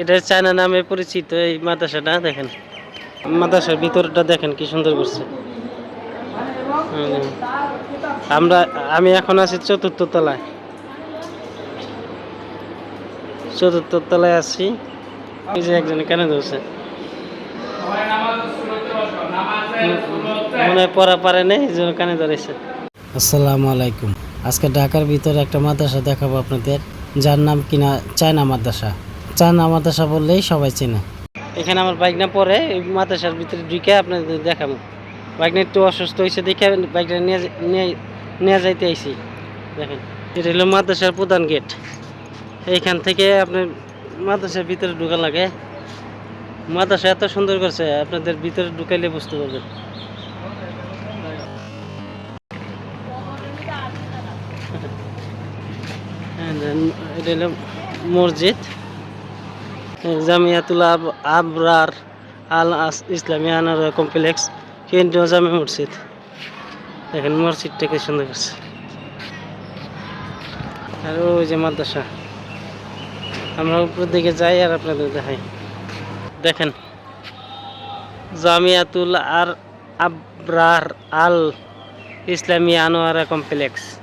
এটা চায়না নামে পরিচিত এই মাদ্রাসাটা, দেখেন। মাদ্রাসার ভিতরটা দেখেন কি সুন্দর করছে। আমরা, আমি এখন আছি চতুর্থ তলায়। চতুর্থ তলায় আছি। এই যে একজন কেন ধরছে। মনে পড়া পারে নেই, এই জন্য কানে ধরেছে। আসসালামু আলাইকুম। আজকে ঢাকার ভিতরে একটা মাদ্রাসা দেখাবো আপনাদের, যার নাম কিনা চায়না মাদ্রাসা। চায়না মাদ্রাসা বললেই সবাই চেনে। এখানে আমার বাইক না পরে মাদ্রাসার ভিতরে ঢুকে আপনাদের দেখাবো। বাইক না একটু অসুস্থ হয়েছে দেখে বাইকটা নিয়ে নিয়ে যাইতে আইছি। দেখেন, এটা হলো মাদ্রাসার প্রধান গেট। এইখান থেকে আপনার মাদ্রাসার ভিতরে ঢুকা লাগে। মাদ্রাসা এত সুন্দর করছে, আপনাদের ভিতরে ঢুকাইলে বুঝতে পারবেন। then এটা হলো মসজিদ। জামিয়াতুল আব- আবরার আল ইসলামী আনার কমপ্লেক্স, কেন্দ্রীয় জামি মসজিদ। দেখেন মসজিদটা কি সুন্দর করছে। আর ওই যে মাদ্রাসা। আমরা উপর দিকে যাই আর আপনাদের দেখাই। দেখেন, জামিয়াতুল আর আবরার আল ইসলামী আনোয়ারা কমপ্লেক্স।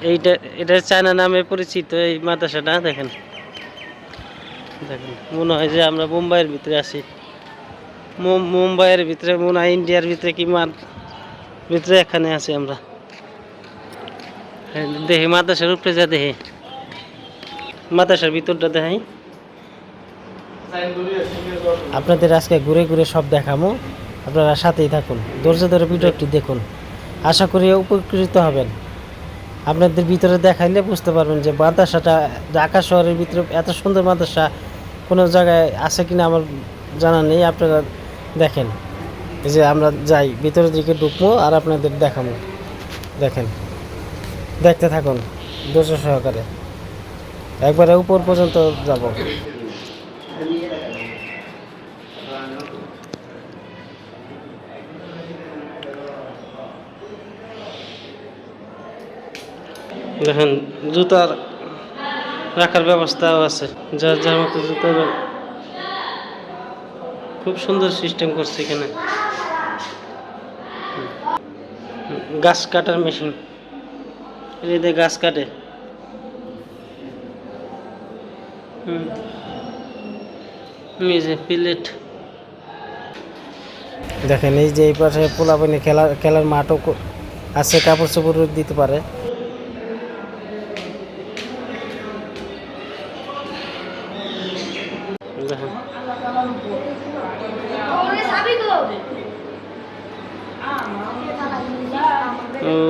এইটা এটা চায়না নামে পরিচিত এই মাদ্রাসাটা, দেখেন। দেখেন, মনে হয় যে আমরা মুম্বাইয়ের ভিতরে আছি। মুম্বাইয়ের ভিতরে মনে হয় ইন্ডিয়ার ভিতরে কি মার ভিতরে এখানে আছি আমরা। দেখি, মাদ্রাসার উপরে যা দেখি। মাদ্রাসার ভিতরটা দেখাই। আপনাদের আজকে ঘুরে ঘুরে সব দেখামো। আপনারা সাথেই থাকুন। ধৈর্য ধরে ভিডিও একটু দেখুন। আশা করি উপকৃত হবেন। আপনাদের ভিতরে দেখাইলে বুঝতে পারবেন যে মাদ্রাসাটা ঢাকা শহরের ভিতরে এত সুন্দর মাদ্রাসা। কোনো জায়গায় আছে কিনা আমার জানা নেই, আপনারা দেখেন। যে আমরা যাই, ভিতরের দিকে ঢুকবো আর আপনাদের দেখাবো। দেখেন, দেখতে থাকুন, ধৈর্য সহকারে। একবারে উপর পর্যন্ত যাব। দেখেন, জুতার রাখার ব্যবস্থাও আছে। যার যার মতো জুতার খুব সুন্দর সিস্টেম করছে এখানে। গাছ কাটার মেশিন এই দিয়ে গাছ কাটে। দেখেন, এই যে এই পাশে পোলাপানি খেলার খেলার মাঠও আছে কাপড় চোপড় দিতে পারে। দেখেন।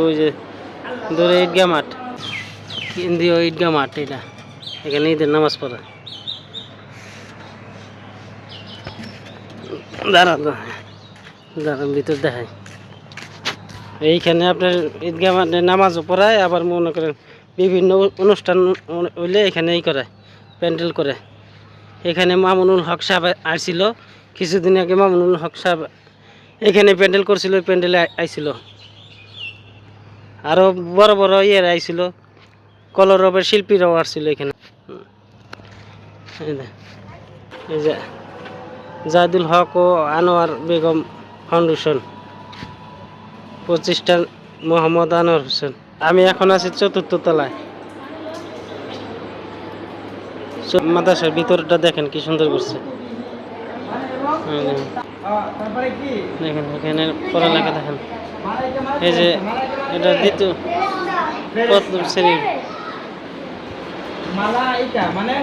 ওই যে, দূরে ঈদগা মাঠ। কেন্দ্রীয় ঈদগা মাঠ এটা। এখানে ঈদের নামাজ পড়া। দাঁড়ান দাঁড়ান। ভিতর দেখায় এইখানে আপনার ঈদগা মাঠে নামাজও পড়ায়, আবার মনে করেন বিভিন্ন অনুষ্ঠান হইলে এখানে এই করে, প্যান্ডেল করে। এখানে মামুনুল হক সাহেব আসছিল কিছুদিন আগে মামুনুল হক সাহেব এখানে প্যান্ডেল করছিল প্যান্ডেলে আই- আইছিল। আরও বড় বড় ইয়ের আইছিল কলরবের শিল্পীরাও আসছিল এখানে। এই হক ও আনোয়ার বেগম ফাউন্ডেশন, প্রতিষ্ঠান মোহাম্মদ আনোয়ার হোসেন। আমি এখন আছি চতুর্থ তলায়। মাদ্রাসার ভিতরটা দেখেন কি সুন্দর করছে। দেখেন এখানে পড়ালেখা দেখেন। এই যে এটা দ্বিতীয় প্রথম শ্রেণির। মানে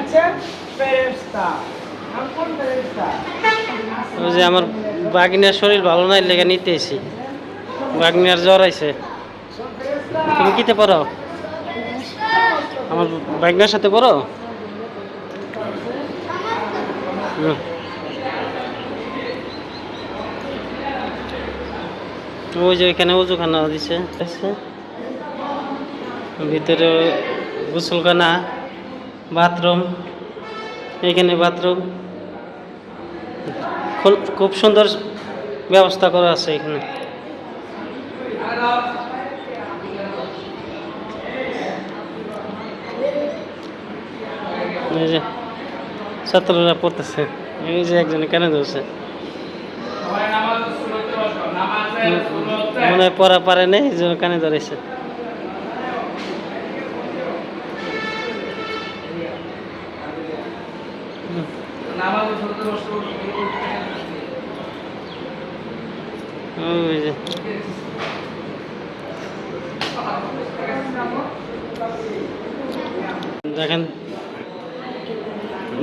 ওই যে আমার বাগিনার শরীর ভালো নাই লেগে নিতে এসি বাগিনার জ্বর আইছে। তুমি কিতে পড়ো আমার বাগনার সাথে পড়ো। ওই যে ওইখানে উজুখানা দিছে ভিতরে গোসলখানা, বাথরুম, এখানে বাথরুম। খুব সুন্দর ব্যবস্থা করা আছে এখানে। এই যে। ছাত্ররা পড়তেছে। এই যে একজন কেন ধরছে। মনে পড়া পারে নেই, এই জন্য কানে ধরেছে। যে। দেখেন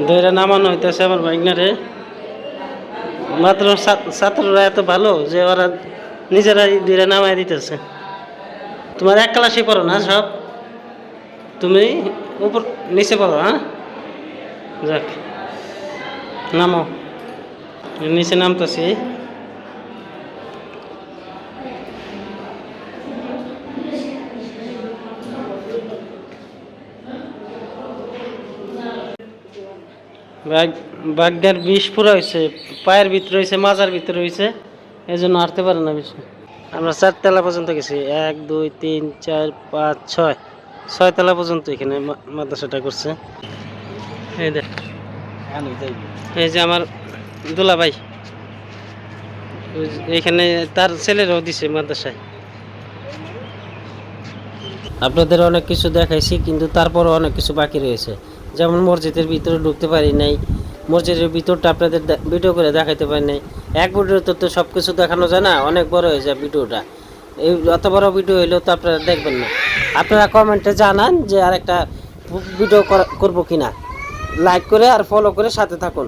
দইরা নামানো হইতেছে আমার বাইকনারে মাত্র ছাত্ররা এত ভালো যে ওরা নিজেরাই দুইটা নামাই দিতেছে। তোমার এক ক্লাসে পড়ো না সব? তুমি উপর নিচে পড়ো হ্যাঁ? যাক নামো নিচে নামতেছি। বাঘটার বিষ পুরো হয়েছে পায়ের ভিতরে হয়েছে মাজার ভিতরে হয়েছে এই জন্য হাঁটতে পারে না বেশি। আমরা চারতলা পর্যন্ত গেছি, এক, দুই, তিন, চার, পাঁচ, ছয়। ছয় তলা পর্যন্ত এখানে মাদ্রাসাটা করছে। এই দেখ এই যে আমার দুলা ভাই এইখানে তার ছেলেরাও দিছে মাদ্রাসায়। আপনাদের অনেক কিছু দেখাইছি, কিন্তু তারপরও অনেক কিছু বাকি রয়েছে। যেমন মসজিদের ভিতরে ঢুকতে পারি নাই, মসজিদের ভিতরটা আপনাদের ভিডিও করে দেখাতে পারি নাই। এক ভিডিও তো তো সব কিছু দেখানো যায় না, অনেক বড় হয়ে যায় ভিডিওটা। এই অত বড় ভিডিও হইলেও তো আপনারা দেখবেন না। আপনারা কমেন্টে জানান যে আর একটা ভিডিও করব কিনা। লাইক করে আর ফলো করে সাথে থাকুন।